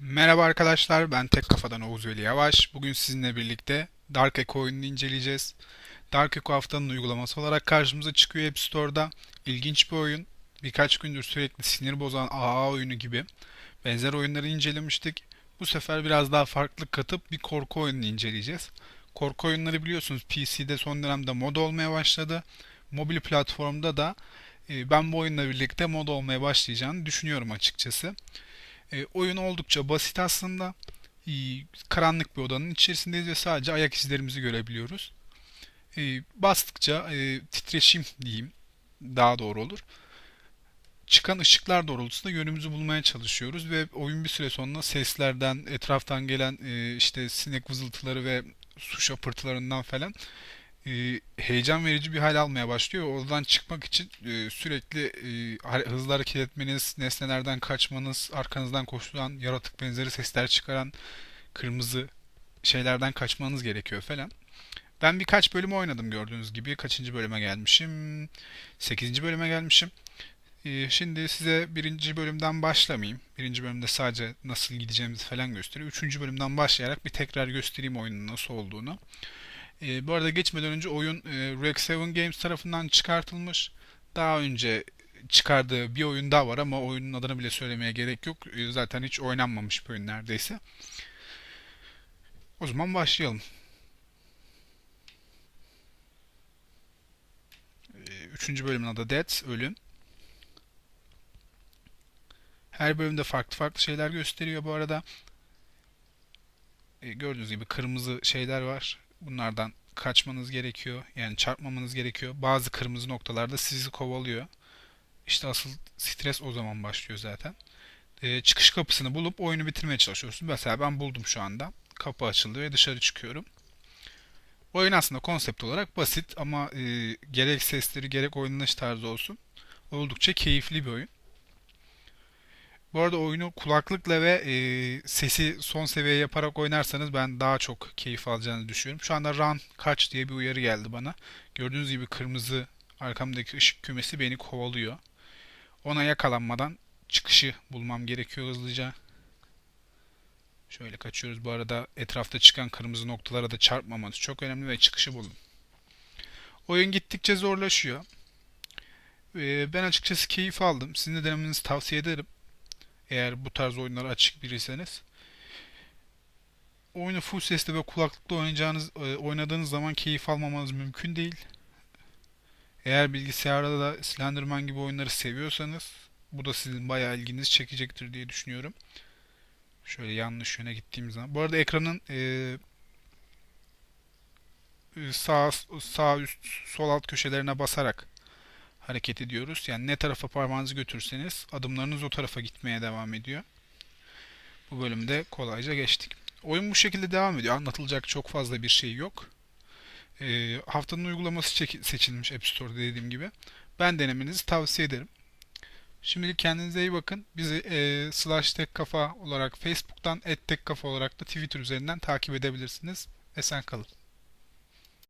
Merhaba arkadaşlar, ben Tek Kafadan Oğuz Veli Yavaş. Bugün sizinle birlikte Dark Echo oyununu inceleyeceğiz. Dark Echo haftanın uygulaması olarak karşımıza çıkıyor App Store'da. İlginç bir oyun. Birkaç gündür sürekli sinir bozan AA oyunu gibi benzer oyunları incelemiştik. Bu sefer biraz daha farklılık katıp bir korku oyununu inceleyeceğiz. Korku oyunları biliyorsunuz PC'de son dönemde mod olmaya başladı. Mobil platformda da e, ben bu oyunla birlikte mod olmaya başlayacağını düşünüyorum açıkçası. E, oyun oldukça basit aslında. E, karanlık bir odanın içerisindeyiz ve sadece ayak izlerimizi görebiliyoruz. E, bastıkça e, titreşim diyeyim daha doğru olur. Çıkan ışıklar doğrultusunda yönümüzü bulmaya çalışıyoruz ve oyun bir süre sonra seslerden, etraftan gelen e, işte sinek vızıltıları ve su şapırtılarından falan e, heyecan verici bir hal almaya başlıyor. Oradan çıkmak için e, sürekli e, hızlı hareket etmeniz, nesnelerden kaçmanız, arkanızdan koşulan yaratık benzeri sesler çıkaran kırmızı şeylerden kaçmanız gerekiyor falan. Ben birkaç bölüm oynadım gördüğünüz gibi. Kaçıncı bölüme gelmişim? Sekizinci bölüme gelmişim. E, şimdi size birinci bölümden başlamayayım. Birinci bölümde sadece nasıl gideceğimizi falan gösteriyor. Üçüncü bölümden başlayarak bir tekrar göstereyim oyunun nasıl olduğunu. E, bu arada geçmeden önce oyun e, Rex 7 Games tarafından çıkartılmış. Daha önce çıkardığı bir oyun daha var ama oyunun adını bile söylemeye gerek yok. E, zaten hiç oynanmamış bir oyun neredeyse. O zaman başlayalım. E, üçüncü bölümün adı Death, Ölüm. Her bölümde farklı farklı şeyler gösteriyor bu arada. E, gördüğünüz gibi kırmızı şeyler var. Bunlardan kaçmanız gerekiyor. Yani çarpmamanız gerekiyor. Bazı kırmızı noktalarda sizi kovalıyor. İşte asıl stres o zaman başlıyor zaten. E, çıkış kapısını bulup oyunu bitirmeye çalışıyorsunuz. Mesela ben buldum şu anda. Kapı açıldı ve dışarı çıkıyorum. Oyun aslında konsept olarak basit ama e, gerek sesleri gerek oynanış tarzı olsun. Oldukça keyifli bir oyun. Bu arada oyunu kulaklıkla ve e, sesi son seviye yaparak oynarsanız ben daha çok keyif alacağını düşünüyorum. Şu anda run kaç diye bir uyarı geldi bana. Gördüğünüz gibi kırmızı arkamdaki ışık kümesi beni kovalıyor. Ona yakalanmadan çıkışı bulmam gerekiyor hızlıca. Şöyle kaçıyoruz. Bu arada etrafta çıkan kırmızı noktalara da çarpmamanız çok önemli ve çıkışı bulun. Oyun gittikçe zorlaşıyor. E, ben açıkçası keyif aldım. Sizin de denemenizi tavsiye ederim. Eğer bu tarz oyunlara açık biriyseniz. Oyunu full sesle ve kulaklıkla oynayacağınız, e, oynadığınız zaman keyif almamanız mümkün değil. Eğer bilgisayarda da Slenderman gibi oyunları seviyorsanız bu da sizin bayağı ilginizi çekecektir diye düşünüyorum. Şöyle yanlış yöne gittiğimiz zaman. Bu arada ekranın e, sağ sağ üst sol alt köşelerine basarak hareket ediyoruz. Yani ne tarafa parmağınızı götürseniz adımlarınız o tarafa gitmeye devam ediyor. Bu bölümde kolayca geçtik. Oyun bu şekilde devam ediyor. Anlatılacak çok fazla bir şey yok. Ee, haftanın uygulaması seçilmiş App Store'da dediğim gibi. Ben denemenizi tavsiye ederim. Şimdilik kendinize iyi bakın. Bizi e, slash tek kafa olarak Facebook'tan, et tek kafa olarak da Twitter üzerinden takip edebilirsiniz. Esen kalın.